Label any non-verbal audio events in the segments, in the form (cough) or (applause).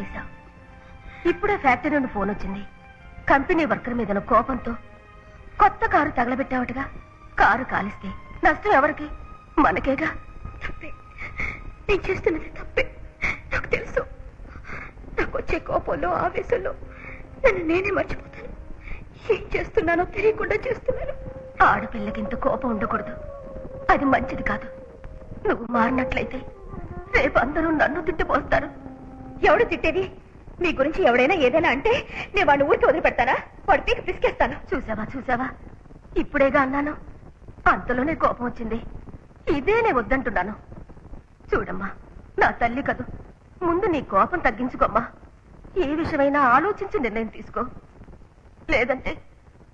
చేశావు. ఇప్పుడే ఫ్యాక్టరీ నుండి ఫోన్ వచ్చింది. కంపెనీ వర్కర్ మీద కోపంతో కొత్త కారు తగలబెట్టావటగా? కారు కాలిస్తే నష్టం ఎవరికి? మనకేగా? నేను చేస్తున్నది తప్పే. నాకు తెలుసు. నాకు వచ్చే కోపంలో ఆవేశంలో నన్ను నేనే మర్చిపోతాను. ఏం చేస్తున్నానో తెలియకుండా చేస్తున్నాను. ఆడపిల్లకి ఇంత కోపం ఉండకూడదు. అది మంచిది కాదు. నువ్వు మారినట్లయితే రేపు అందరూ నన్ను తిట్టిపోస్తారు. ఎవడు తిట్టేది? మీ గురించి ఎవడైనా ఏదైనా అంటే నేను వాడిని ఊరికి వదిలిపెడతానా? వాడి పీకి పిసికేస్తాను. చూసావా చూసావా? ఇప్పుడేగా అన్నాను. అంతలోనే కోపం వచ్చింది. ఇదే నేను వద్దంటున్నాను. చూడమ్మా నా తల్లి కదూ. ముందు నీ కోపం తగ్గించుకోమ్మా. ఏ విషయమైనా ఆలోచించి నిర్ణయం తీసుకో. లేదంటే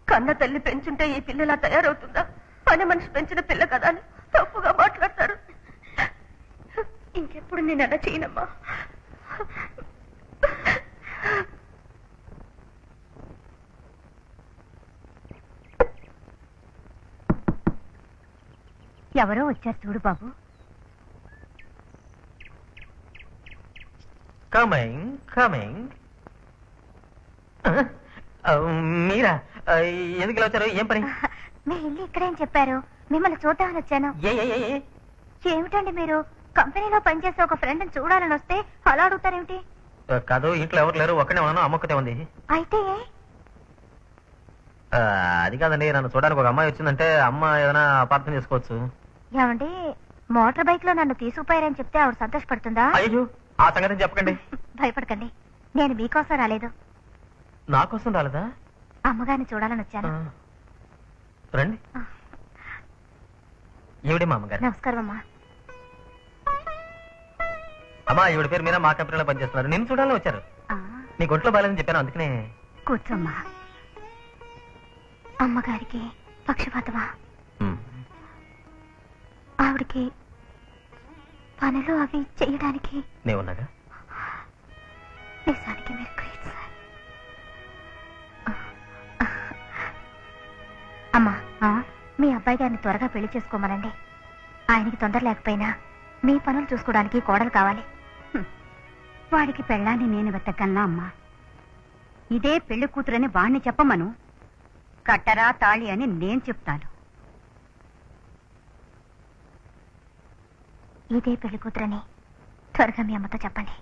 కన్న తల్లి పెంచుంటే ఈ పిల్లలా తయారవుతుందా? పని మనిషి పెంచిన పిల్ల కదా అని తప్పుగా మాట్లాడతారు. ఇంకెప్పుడు నేను అలా చేయనమ్మా. ఎవరో వచ్చారు చూడు బాబు. కమింగ్ కమింగ్ మీరా? ఆ, ఎందుకు ఇలా వచ్చారు? ఏం పని? మీ ఇల్లు ఇక్కడేం చెప్పారు. మిమ్మల్ని చూద్దామని వచ్చాను. ఏ ఏ ఏ, ఏ? ఏమిటండి మీరు? కంపెనీలో పనిచేసే ఒక ఫ్రెండ్ చూడాలని వస్తే అలా అడుగుతారేమిటి? కాదు ఇంట్లో ఎవరు లేరు. ఒక్కనే ఉన్నాను. అమ్మొక్కతే ఉంది. అయితే ఏ? ఆ, అది కాదండి. నన్ను చూడడానికి ఒక అమ్మాయి వచ్చిందంటే అమ్మ ఏదైనా అపార్థం చేసుకోవచ్చు ఏమండి మోటార్ బైక్లో నన్ను తీసుకుపోయారని చెప్తే ఆవిడ సంతోషపడుతుందా? అయ్యో ఆ సంగతి చెప్పకండి. (laughs) భయపడకండి. నేను మీకోసం రాలేదు. నా కోసం రాలేదా? అమ్మగారిని చూడాలని వచ్చాను. రండి. ఈవిడే మా అమ్మగారు. నమస్కారం అమ్మా. అమ్మా ఈవిడ పేరు మీద మా కంపెనీలో పనిచేస్తున్నారు. నేను చూడాలని వచ్చారు. నీ ఒంట్లో బాగాలేదని చెప్పాను అందుకనే. కూర్చోమ్మా. అమ్మగారికి పక్షపాతమా? ఆవిడకి పనులు అవి చేయడానికి నిజానికి మీరు గ్రేట్ సార్. అమ్మా మీ అబ్బాయి గారిని త్వరగా పెళ్ళి చేసుకోమనండి. ఆయనకి తొందర లేకపోయినా మీ పనులు చూసుకోవడానికి కోడలు కావాలి. వాడికి పెళ్ళాన్ని నేను వెతకల్లా అమ్మా. ఇదే పెళ్ళి కూతురని వాణ్ణి చెప్పమను. కట్టరా తాళి అని నేను చెప్తాను. ఇదే పెళ్ళి కూతురని త్వరగా మీ అమ్మతో చెప్పండి.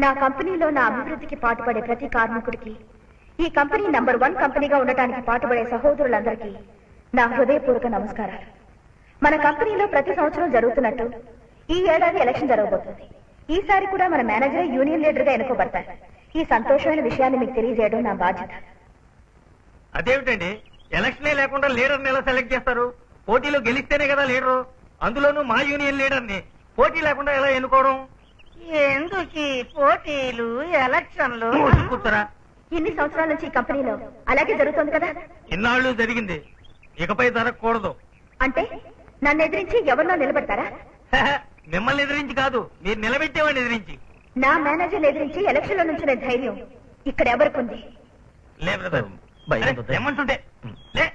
నా కంపెనీలో నా అభివృద్ధికి పాటుపడే ప్రతి కార్మికుడికి ఈ కంపెనీ నంబర్ వన్ కంపెనీగా ఉండటానికి పాటుపడే సహోదరులందరికీ నా హృదయపూర్వక నమస్కారాలు. మన కంపెనీలో ప్రతి సంవత్సరం జరుగుతున్నట్టు ఈ ఏడాది ఎలక్షన్ జరగబోతుంది. ఈసారి కూడా మన మేనేజర్ యూనియన్ లీడర్గా ఎన్నుకోబడతారు ఈ సంతోషమైన విషయాన్ని మీకు తెలియజేయడం నా బాధ్యత. అదేమిటండి? ఎలక్షనే లేకుండా లీడర్ని ఎలా సెలెక్ట్ చేస్తారు? పోటీలో గెలిస్తేనే కదా లీడరు. అందులోనూ మా యూనియన్ లీడర్ని పోటీ లేకుండా ఎలా ఎన్నుకోవడం? ఎందుకు పోటీలు ఎలక్షన్లు? కూర్చోరా. ఇన్ని సంవత్సరాల నుంచి ఈ కంపెనీలో అలాగే జరుగుతోంది కదా? ఇన్నాళ్ళు జరిగింది. ఇకపై జరగకూడదు. అంటే నన్ను ఎదిరించి ఎవరినో నిలబెడతారా? (laughs) మిమ్మల్ని ఎదిరించి కాదు మీరు నిలబెట్టేవాడిని ఎదిరించి. నా మేనేజర్ ఎదిరించి ఎలక్షన్లో నుంచిన ధైర్యం ఇక్కడ ఎవరికి ఉంది లే బ్రదర్. అరే, ఏమంటుంటే లే.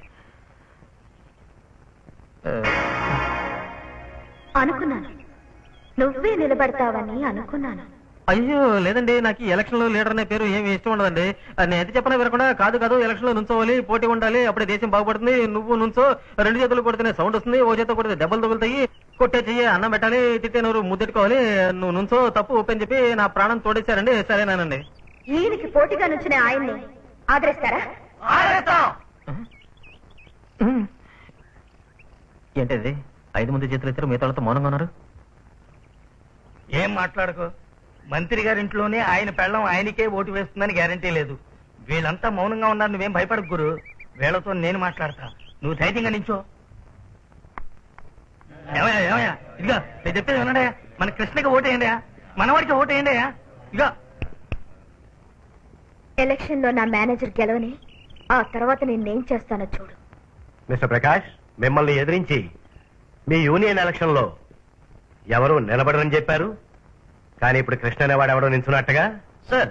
అనుకున్నాను. నువ్వే నిలబడతావని అనుకున్నాను. అయ్యో లేదండి నాకు ఈ ఎలక్షన్లో లీడర్ అనే పేరు ఏమి ఇష్టం ఉండదండి. ఆ, నేను ఎంత చెప్పినా వినకుండా కాదు కాదు ఎలక్షన్లో నుంచోవాలి పోటీ ఉండాలి అప్పుడే దేశం బాగుపడుతుంది నువ్వు నుంచో రెండు చేతులు కొడితేనే సౌండ్ వస్తుంది ఓ చేత కొడితే దెబ్బలు తగులుతాయి కొట్టే చెయ్యి అన్నం పెట్టాలి తిట్టే నోరు ముద్దెట్టుకోవాలి నువ్వు నుంచో తప్పు ఒప్పని చెప్పి నా ప్రాణం తోడేశారండి సరేనానండి. ఈయనకి పోటీగా నుంచిన ఆయన్ని ఆదరిస్తారా? ఏంటిది? ఐదు మంది చేతులు ఎత్తారు మిగతా వాళ్ళతో మౌనంగా ఉన్నారు? ఏం మాట్లాడకు? మంత్రి గారి ఇంట్లోనే ఆయన పెళ్ళం ఆయనకే ఓటు వేస్తుందని గ్యారంటీ లేదు. వీళ్ళంతా మౌనంగా ఉన్నారు నువ్వేం భయపడకు గురు. వీళ్ళతో నేను మాట్లాడతా. నువ్వు ధైర్యంగా నించో ఏమయ్యా ఏమయ్యా? ఇదిగా నేను చెప్పేది వినడా. మన కృష్ణకి ఓటేయండి మనవాడికి ఓటేయండి ఇదిగా. ఎలక్షన్లో నా మేనేజర్ గెలవని ఆ తర్వాత నేనేం చేస్తానో చూడు. మిస్టర్ ప్రకాష్ మిమ్మల్ని ఎదిరించి మీ యూనియన్ ఎలక్షన్లో ఎవరు నిలబడరని చెప్పారు? కానీ ఇప్పుడు కృష్ణ అనేవాడు ఎవడో నించున్నట్టుగా? సార్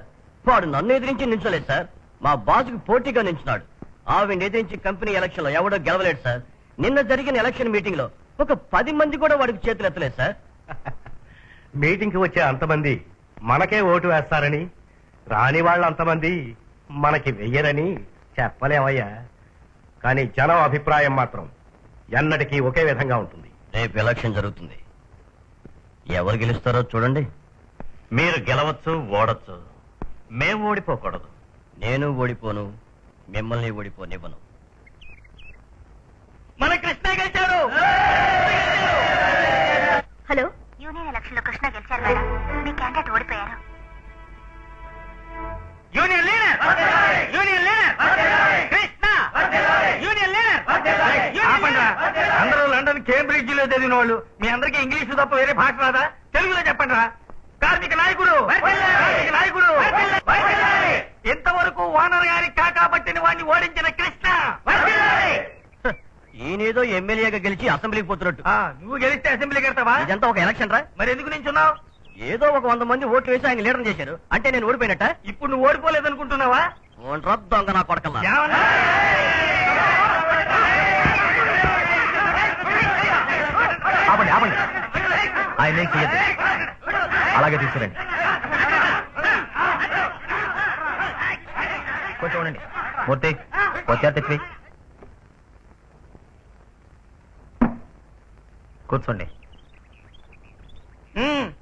వాడు నన్ను ఎదిరించి నించలేదు సార్. మా బాస్కి పోటీగా నించున్నాడు. ఆవిడ ఎదిరించి కంపెనీ ఎలక్షన్లో ఎవడో గెలవలేడు సార్. నిన్న జరిగిన ఎలక్షన్ మీటింగ్లో ఒక పది మంది కూడా వాడికి చేతులు ఎత్తలేదు సార్. మీటింగ్కి వచ్చే అంతమంది మనకే ఓటు వేస్తారని రాని వాళ్ళ అంతమంది మనకి వెయ్యరని చెప్పలేమయ్యా. కానీ జనం అభిప్రాయం మాత్రం ఎన్నటికీ ఒకే విధంగా ఉంటుంది. రేపు ఎలక్షన్ జరుగుతుంది. ఎవరు గెలుస్తారో చూడండి. మీరు గెలవచ్చు ఓడచ్చు. మేము ఓడిపోకూడదు. నేను ఓడిపోను మిమ్మల్ని ఓడిపోనివ్వను. మన కృష్ణ గెలిచారు హలో యూనియన్ ఎలక్షన్లో కృష్ణ గెలిచారు మేడం మీ క్యాండిడేట్ ఓడిపోయారు. Union leader union leader Krishna union leader ఆపండ్రా. అందరూ లండన్ కేంబ్రిడ్జ్లో చదివిన వాళ్ళు. మీ అందరికీ ఇంగ్లీష్ తప్ప వేరే భాష రాదా? తెలుగులో చెప్పండి రా కార్మిక నాయకుడు! కార్మిక నాయకుడు! ఇంతవరకు ఓనర్ గారి కాకా పట్టిన వాడిని ఓడించిన కృష్ణ! ఈయనేదో ఎమ్మెల్యేగా గెలిచి అసెంబ్లీకి పోతున్నట్టు. ఆ, నువ్వు గెలిస్తే అసెంబ్లీకి వెళ్తావా? ఇదంతా ఒక ఎలక్షన్ రా. మరి ఎందుకు నించున్నావు? ఏదో ఒక వంద మంది ఓట్లు వేసి ఆయన లీడర్ చేశారు. అంటే నేను ఓడిపోయినట్ట? ఇప్పుడు నువ్వు ఓడిపోలేదనుకుంటున్నావా? ఓన్రా దొంగ నా కొడకల్లా. ఏమన్నా? ఆపండి ఆపండి. ఆయన ఏం చెయ్యద్దు. అలాగే తీసుకురండి. కొంచెం ఉండండి మూర్తి వచ్చారు కూర్చోండి. మ్మ్.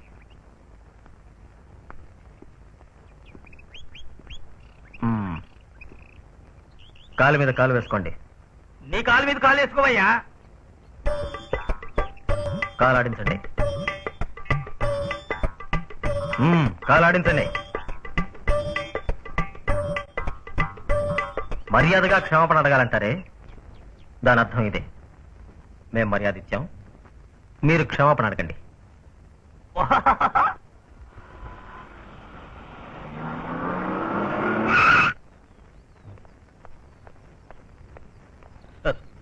కాలు మీద కాలు వేసుకోండి. నీ కాలు మీద కాలు వేసుకోవయ్యా. కాలు ఆడించండి. మ్మ్, కాలు ఆడించండి. మర్యాదగా క్షమాపణ అడగాలంటారే? దాని అర్థం ఇదే. మేం మర్యాద ఇచ్చాం మీరు క్షమాపణ అడగండి.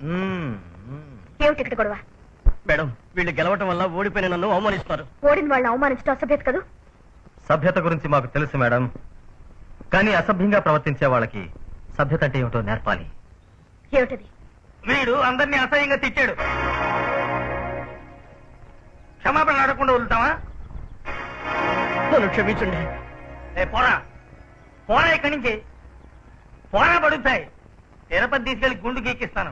మ్మ్, మ్మ్. ఏమిటి ఇక్కడ గొడవ? మేడం వీళ్ళు గెలవటం వల్ల ఓడిపోయిన నన్ను అవమానిస్తున్నారు ఓడిన వాళ్ళని అవమానించడం అసభ్యత కదూ? సభ్యత గురించి మాకు తెలుసు మేడం. కానీ అసభ్యంగా ప్రవర్తించే వాళ్ళకి సభ్యత అంటే ఏమిటో నేర్పాలి. ఏమిటది? వీడు అందరినీ అసహ్యంగా తిట్టాడు. క్షమాపణ అడగకుండా వదులుతావా? నన్ను క్షమించండి. ఏ పోరా. పోరా ఇక్కడి నుంచి. పోరా పడుతాయి తిరుపతి తీసుకెళ్ళి గుండు గీకిస్తాను.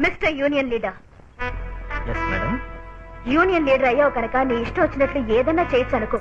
Mister union leader. Yes madam union leader అయ్యావు కనుక నీ ఇష్టం వచ్చినట్లు ఏదైనా చేయొచ్చు అనుకో.